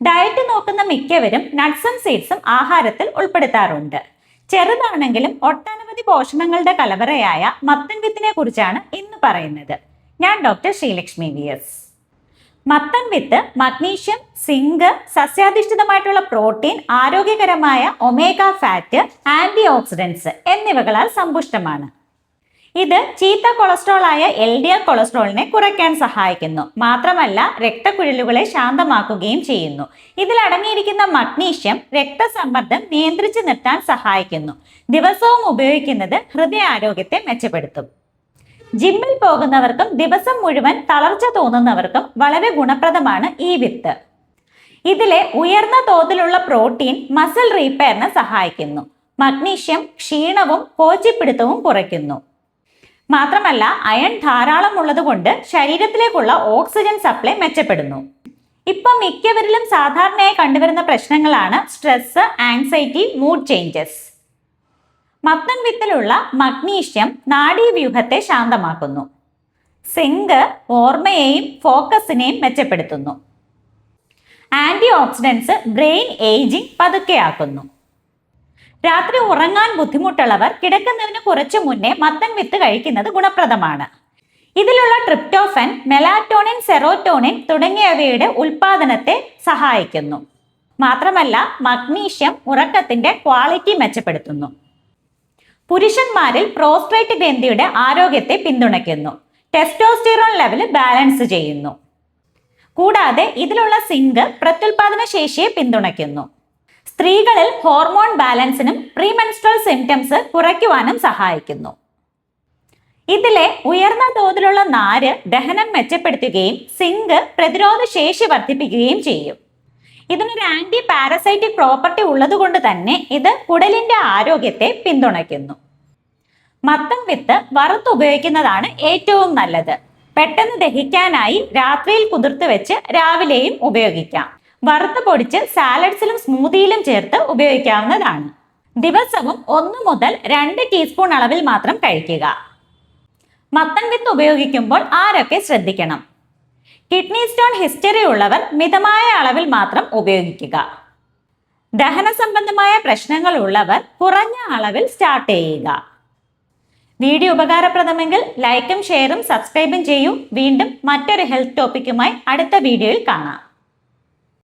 Diet നോക്കുന്ന മിക്കവരും നട്ട്സും സീഡ്സും ആഹാരത്തിൽ ഉൾപ്പെടുത്താറുണ്ട്. ചെറുതാണെങ്കിലും ഒട്ടനവധി പോഷണങ്ങളുടെ കലവറയായ മത്തൻ വിത്തിനെ കുറിച്ചാണ് ഇന്ന് പറയുന്നത്. ഞാൻ ഡോക്ടർ ശ്രീലക്ഷ്മി വി എസ് മത്തൻ വിത്ത് മഗ്നീഷ്യം സിങ്ക് സസ്യാധിഷ്ഠിതമായിട്ടുള്ള പ്രോട്ടീൻ ആരോഗ്യകരമായ ഒമേഗ ഫാറ്റ് ആന്റി ഓക്സിഡൻസ് എന്നിവകളാൽ സമ്പുഷ്ടമാണ്. ഇത് ചീത്ത കൊളസ്ട്രോൾ ആയ എൽ ഡി എൽ കൊളസ്ട്രോളിനെ കുറയ്ക്കാൻ സഹായിക്കുന്നു. മാത്രമല്ല രക്തക്കുഴലുകളെ ശാന്തമാക്കുകയും ചെയ്യുന്നു. ഇതിലടങ്ങിയിരിക്കുന്ന മഗ്നീഷ്യം രക്തസമ്മർദ്ദം നിയന്ത്രിച്ചു നിർത്താൻ സഹായിക്കുന്നു. ദിവസവും ഉപയോഗിക്കുന്നത് ഹൃദയാരോഗ്യത്തെ മെച്ചപ്പെടുത്തും. ജിമ്മിൽ പോകുന്നവർക്കും ദിവസം മുഴുവൻ തളർച്ച തോന്നുന്നവർക്കും വളരെ ഗുണപ്രദമാണ് ഈ വിത്ത്. ഇതിലെ ഉയർന്ന തോതിലുള്ള പ്രോട്ടീൻ മസിൽ റീപ്പയറിന് സഹായിക്കുന്നു. മഗ്നീഷ്യം ക്ഷീണവും കോച്ചിപ്പിടുത്തവും കുറയ്ക്കുന്നു. മാത്രമല്ല അയൺ ധാരാളം ഉള്ളതുകൊണ്ട് ശരീരത്തിലേക്കുള്ള ഓക്സിജൻ സപ്ലൈ മെച്ചപ്പെടുന്നു. ഇപ്പം മിക്കവരിലും സാധാരണയായി കണ്ടുവരുന്ന പ്രശ്നങ്ങളാണ് സ്ട്രെസ് ആങ്സൈറ്റി മൂഡ് ചേഞ്ചസ്. മത്തൻ വിത്തിലുള്ള മഗ്നീഷ്യം നാഡീവ്യൂഹത്തെ ശാന്തമാക്കുന്നു. സിങ്ക് ഓർമ്മയെയും ഫോക്കസിനെയും മെച്ചപ്പെടുത്തുന്നു. ആന്റി ഓക്സിഡൻസ് ബ്രെയിൻ ഏജിംഗ് പതുക്കെയാക്കുന്നു. രാത്രി ഉറങ്ങാൻ ബുദ്ധിമുട്ടുള്ളവർ കിടക്കുന്നതിന് കുറച്ചു മുന്നേ മത്തൻ വിത്ത് കഴിക്കുന്നത് ഗുണപ്രദമാണ്. ഇതിലുള്ള ട്രിപ്റ്റോഫൻ മെലാറ്റോണിൻ സെറോറ്റോണിൻ തുടങ്ങിയവയുടെ ഉൽപാദനത്തെ സഹായിക്കുന്നു. മാത്രമല്ല മഗ്നീഷ്യം ഉറക്കത്തിന്റെ ക്വാളിറ്റി മെച്ചപ്പെടുത്തുന്നു. പുരുഷന്മാരിൽ പ്രോസ്ട്രേറ്റ് ഗ്രന്ഥിയുടെ ആരോഗ്യത്തെ പിന്തുണയ്ക്കുന്നു. ടെസ്റ്റോസ്റ്റിറോൺ ലെവൽ ബാലൻസ് ചെയ്യുന്നു. കൂടാതെ ഇതിലുള്ള സിങ്ക് പ്രത്യുൽപാദന ശേഷിയെ പിന്തുണയ്ക്കുന്നു. സ്ത്രീകളിൽ ഹോർമോൺ ബാലൻസിനും പ്രീമെൻസ്ട്രൽ സിംറ്റംസ് കുറയ്ക്കുവാനും സഹായിക്കുന്നു. ഇതിലെ ഉയർന്ന തോതിലുള്ള നാര് ദഹനം മെച്ചപ്പെടുത്തുകയും സിങ്ക് പ്രതിരോധ ശേഷി വർദ്ധിപ്പിക്കുകയും ചെയ്യും. ഇതിനൊരു ആന്റി പാരസൈറ്റിക് പ്രോപ്പർട്ടി ഉള്ളതുകൊണ്ട് തന്നെ ഇത് കുടലിന്റെ ആരോഗ്യത്തെ പിന്തുണയ്ക്കുന്നു. മത്തം വിത്ത് വറുത്ത് ഉപയോഗിക്കുന്നതാണ് ഏറ്റവും നല്ലത്. പെട്ടെന്ന് ദഹിക്കാനായി രാത്രിയിൽ കുതിർത്ത് വെച്ച് രാവിലെയും ഉപയോഗിക്കാം. വറുത്ത് പൊടിച്ച് സാലഡ്സിലും സ്മൂതിയിലും ചേർത്ത് ഉപയോഗിക്കാവുന്നതാണ്. ദിവസവും ഒന്ന് മുതൽ രണ്ട് ടീസ്പൂൺ അളവിൽ മാത്രം കഴിക്കുക. മത്തൻ വിത്ത് ഉപയോഗിക്കുമ്പോൾ ആരൊക്കെ ശ്രദ്ധിക്കണം? കിഡ്നി സ്റ്റോൺ ഹിസ്റ്ററി ഉള്ളവർ മിതമായ അളവിൽ മാത്രം ഉപയോഗിക്കുക. ദഹന സംബന്ധമായ പ്രശ്നങ്ങൾ ഉള്ളവർ കുറഞ്ഞ അളവിൽ സ്റ്റാർട്ട് ചെയ്യുക. വീഡിയോ ഉപകാരപ്രദമെങ്കിൽ ലൈക്കും ഷെയറും സബ്സ്ക്രൈബും ചെയ്യൂ. വീണ്ടും മറ്റൊരു ഹെൽത്ത് ടോപ്പിക്കുമായി അടുത്ത വീഡിയോയിൽ കാണാം.